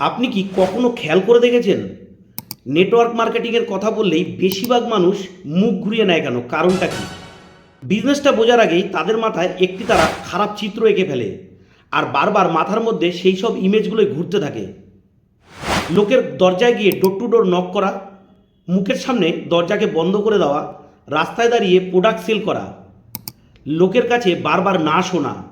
আপনি কি কখনো খেয়াল করে দেখেছেন? নেটওয়ার্ক মার্কেটিংয়ের কথা বললেই বেশিরভাগ মানুষ মুখ ঘুরিয়ে নেয় কেন? কারণটা কি? বিজনেসটা বোঝার আগেই তাদের মাথায় একটি তারা খারাপ চিত্র এঁকে ফেলে আর বারবার মাথার মধ্যে সেই সব ইমেজগুলোই ঘুরতে থাকে। লোকের দরজায় গিয়ে ডোর টু ডোর নক করা, মুখের সামনে দরজাকে বন্ধ করে দেওয়া, রাস্তায় দাঁড়িয়ে প্রোডাক্ট সেল করা, লোকের কাছে বারবার না শোনা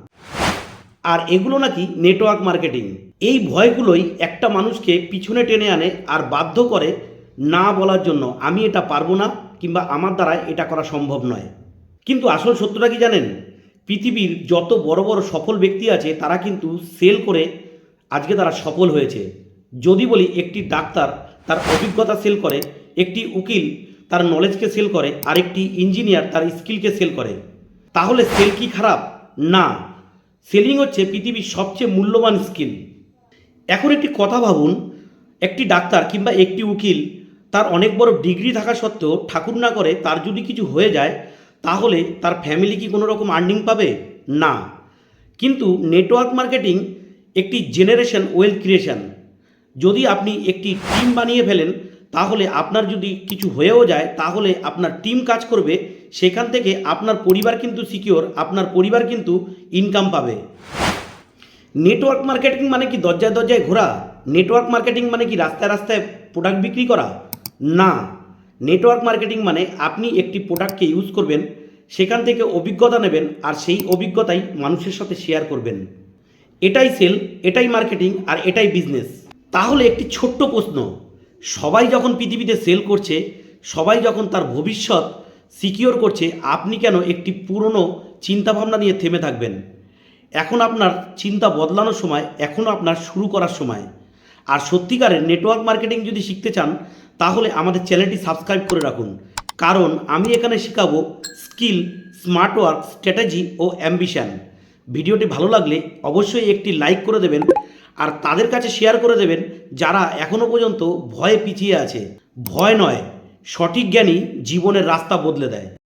আর এগুলো নাকি নেটওয়ার্ক মার্কেটিং এই ভয়গুলোই একটা মানুষকে পিছনে টেনে আনে আর বাধ্য করে না বলার জন্য আমি এটা পারব না কিংবা আমার দ্বারা এটা করা সম্ভব নয়। কিন্তু আসল সত্যটা কি জানেন? পৃথিবীর যত বড় বড় সফল ব্যক্তি আছে, তারা কিন্তু সেল করে আজকে তারা সফল হয়েছে। যদি বলি একটি ডাক্তার তার অভিজ্ঞতা সেল করে, একটি উকিল তার নলেজকে সেল করে আর একটি ইঞ্জিনিয়ার তার স্কিলকে সেল করে, তাহলে সেল কি খারাপ? না। সেলিং হচ্ছে পৃথিবীর সবচেয়ে মূল্যবান স্কিল। এখন একটি কথা ভাবুন, একটি ডাক্তার কিংবা একটি উকিল তার অনেক বড় ডিগ্রি থাকা সত্ত্বেও ঠাকুর না করে তার যদি কিছু হয়ে যায়, তাহলে তার ফ্যামিলি কি কোনো রকম আর্নিং পাবে? না। কিন্তু নেটওয়ার্ক মার্কেটিং একটি জেনারেশন ওয়েলথ ক্রিয়েশন যদি আপনি একটি টিম বানিয়ে ফেলেন, তাহলে আপনার যদি কিছু হয়েও যায়, তাহলে আপনার টিম কাজ করবে সেখান থেকে আপনার পরিবার কিন্তু সিকিওর আপনার পরিবার কিন্তু ইনকাম পাবে। নেটওয়ার্ক মার্কেটিং মানে কি দরজায় দরজায় ঘোরা? নেটওয়ার্ক মার্কেটিং মানে কি রাস্তায় রাস্তায় প্রোডাক্ট বিক্রি করা? না। নেটওয়ার্ক মার্কেটিং মানে আপনি একটি প্রোডাক্টকে ইউজ করবেন, সেখান থেকে অভিজ্ঞতা নেবেন আর সেই অভিজ্ঞতাই মানুষের সাথে শেয়ার করবেন। এটাই সেল এটাই মার্কেটিং আর এটাই বিজনেস তাহলে একটি ছোট্ট প্রশ্ন। সবাই যখন পৃথিবীতে সেল করছে, সবাই যখন তার ভবিষ্যৎ সিকিওর করছে আপনি কেন একটি পুরনো চিন্তাভাবনা নিয়ে থেমে থাকবেন? এখন আপনার চিন্তা বদলানোর সময় এখনও আপনার শুরু করার সময়। আর সত্যিকারের নেটওয়ার্ক মার্কেটিং যদি শিখতে চান, তাহলে আমাদের চ্যানেলটি সাবস্ক্রাইব করে রাখুন। কারণ আমি এখানে শেখাবো স্কিল স্মার্ট ওয়ার্ক স্ট্র্যাটেজি ও অ্যাম্বিশান ভিডিওটি ভালো লাগলে অবশ্যই একটি লাইক করে দেবেন আর তাদের কাছে শেয়ার করে দেবেন যারা এখনও পর্যন্ত ভয়ে পিছিয়ে আছে। ভয় নয়। সঠিক জ্ঞানই জীবনের রাস্তা বদলে দেয়।